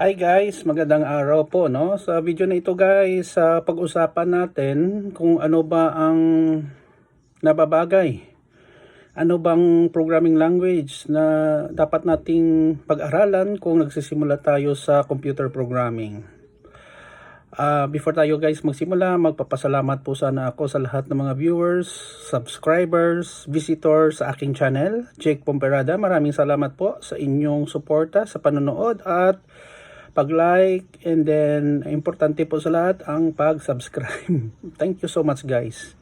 Hi guys, magandang araw po no. Sa video na ito guys, sa pag-usapan natin kung ano ba ang nababagay. Ano bang programming language na dapat nating pag-aralan kung nagsisimula tayo sa computer programming. Ah, before tayo guys magsimula, magpapasalamat po sana ako sa lahat ng mga viewers, subscribers, visitors sa aking channel, Jake Pomperada. Maraming salamat po sa inyong suporta sa panonood at pag-like and then importante po sa lahat ang pag-subscribe. Thank you so much guys.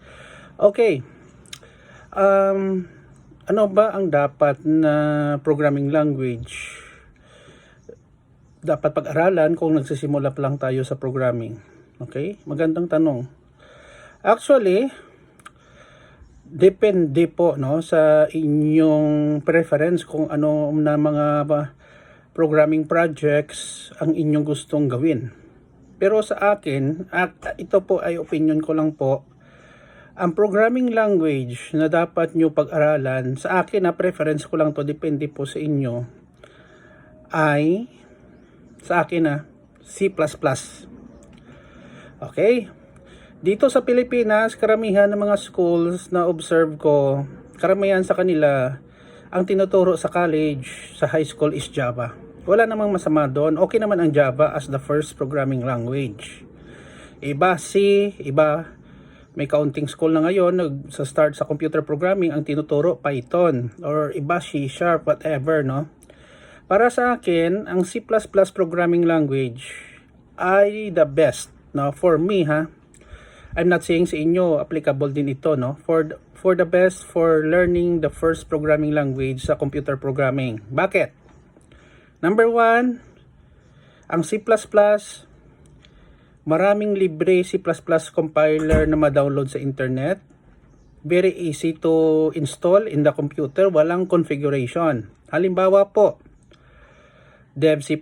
Okay. Um, ano ba ang dapat na programming language dapat pag-aralan kung nagsisimula pa lang tayo sa programming? Okay? Magandang tanong. Actually, depende po no sa inyong preference kung ano na mga ba- programming projects ang inyong gustong gawin. Pero sa akin, at ito po ay opinion ko lang po, ang programming language na dapat nyo pag-aralan, sa akin na preference ko lang to, depende po sa inyo, ay, sa akin na, C++. Okay? Dito sa Pilipinas, karamihan ng mga schools na observe ko, karamihan sa kanila, ang tinuturo sa college, sa high school is Java. Wala namang masama doon. Okay naman ang Java as the first programming language. Iba C, iba may kaunting school na ngayon nag sa start sa computer programming ang tinuturo Python or iba C Sharp whatever no. Para sa akin, ang C++ programming language ay the best no for me ha. I'm not saying sa inyo applicable din ito no for for the best for learning the first programming language sa computer programming. Bakit? Number one, ang C++, maraming libre C++ compiler na ma-download sa internet. Very easy to install in the computer, walang configuration. Halimbawa po, Dev C++,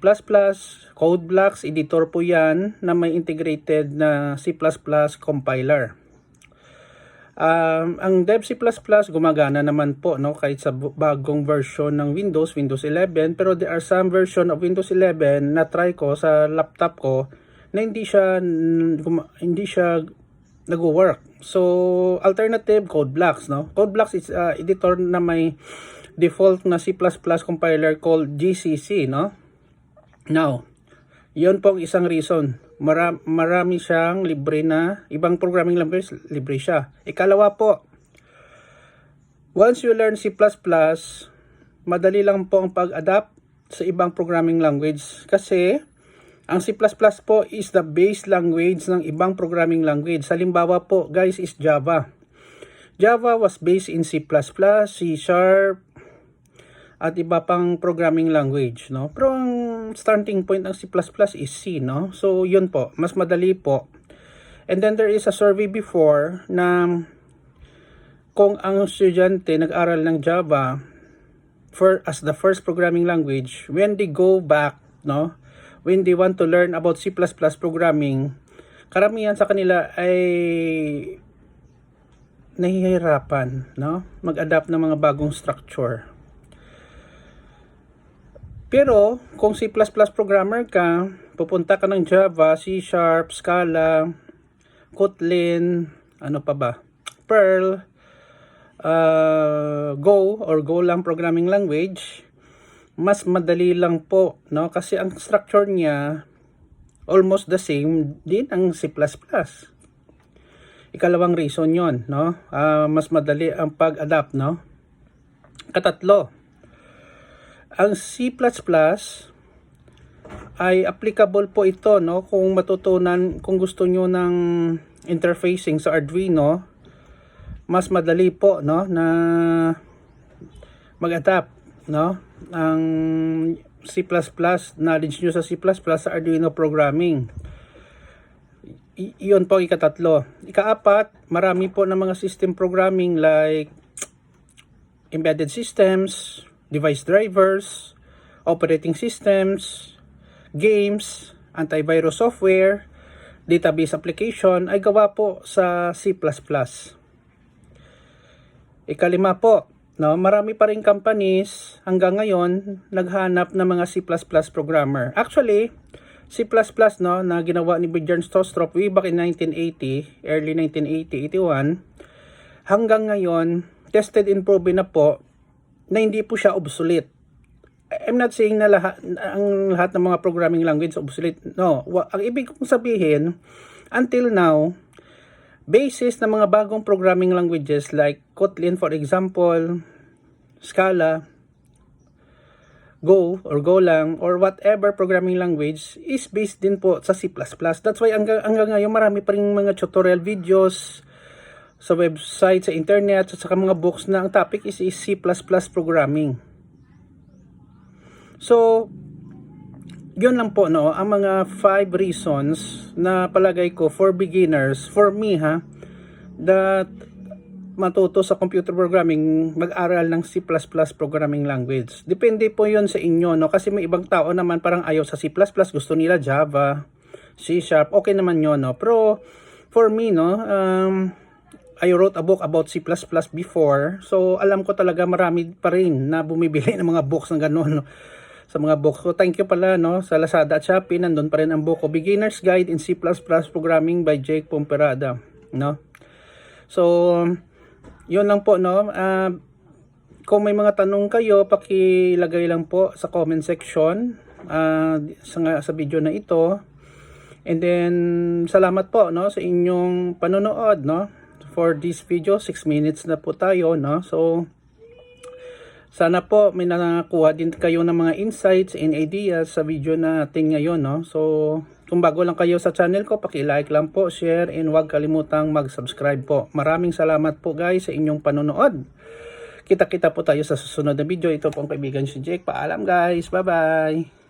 Codeblocks, editor po yan na may integrated na C++ compiler. Um, ang Dev C++ gumagana naman po no kahit sa bagong version ng Windows, Windows 11, pero there are some version of Windows 11 na try ko sa laptop ko na hindi siya hindi siya nagwo-work. So alternative Codeblocks no. Codeblocks is uh, editor na may default na C++ compiler called GCC no. Now, yon po ang isang reason. Mara- marami siyang libre na, ibang programming language, libre siya. Ikalawa po, once you learn C++, madali lang po ang pag-adapt sa ibang programming language kasi ang C++ po is the base language ng ibang programming language. Halimbawa po, guys, is Java. Java was based in C++, C Sharp, at iba pang programming language, no? Pero ang starting point ng C++ is C, no? So, yun po, mas madali po. And then there is a survey before na kung ang estudyante nag-aral ng Java for as the first programming language, when they go back, no? When they want to learn about C++ programming, karamihan sa kanila ay nahihirapan, no? Mag-adapt ng mga bagong structure. Pero, kung C++ programmer ka, pupunta ka ng Java, C Sharp, Scala, Kotlin, ano pa ba? Perl, uh, Go, or Go lang programming language, mas madali lang po, no? Kasi ang structure niya, almost the same din ang C++. Ikalawang reason yon, no? Ah, mas madali ang pag-adapt, no? Katatlo, ang C++ ay applicable po ito no? Kung matutunan kung gusto nyo ng interfacing sa Arduino mas madali po no? Na mag-adapt no? Ang C++ knowledge nyo sa C++ sa Arduino programming. Iyon po ikatatlo. Ikaapat marami po ng mga system programming like embedded systems device drivers, operating systems, games, antivirus software, database application ay gawa po sa C++. Ikalima po, no, marami pa rin companies hanggang ngayon naghanap ng mga C++ programmer. Actually, C++ no na ginawa ni Bjorn Stostrup way back in 1980, early 1980, 81 hanggang ngayon tested and proven na po na hindi po siya obsolete. I'm not saying na lahat ang lahat ng mga programming language obsolete. No, ang ibig kong sabihin until now basis ng mga bagong programming languages like Kotlin for example, Scala, Go or Golang or whatever programming language is based din po sa C++. That's why hanggang, hanggang ngayon marami pa rin mga tutorial videos sa website, sa internet, at saka mga books na ang topic is, is C++ programming. So, yun lang po no, ang mga five reasons na palagay ko for beginners, for me ha, that matuto sa computer programming, mag-aral ng C++ programming language. Depende po yun sa inyo, no? Kasi may ibang tao naman parang ayaw sa C++, gusto nila Java, C Sharp, okay naman yun, no? Pero, for me, no, um, I wrote a book about C++ before, so alam ko talaga marami pa rin na bumibili ng mga books ng ganun, no? sa mga books. So thank you pala no sa Lazada at Shopee nandun pa rin ang book ko Beginner's Guide in C++ Programming by Jake Pomperada no. So yun lang po no. Ah, kung may mga tanong kayo, pakilagay lang po sa comment section ah, sa, sa video na ito. And then salamat po no sa inyong panonood no for this video 6 minutes na po tayo no. So sana po may nakakuha din kayo ng mga insights and ideas sa video natin ngayon, no? So, kung bago lang kayo sa channel ko, paki-like lang po, share, and huwag kalimutang mag-subscribe po. Maraming salamat po guys sa inyong panonood. Kita-kita po tayo sa susunod na video. Ito po ang kaibigan si Jake. Paalam guys. Bye-bye.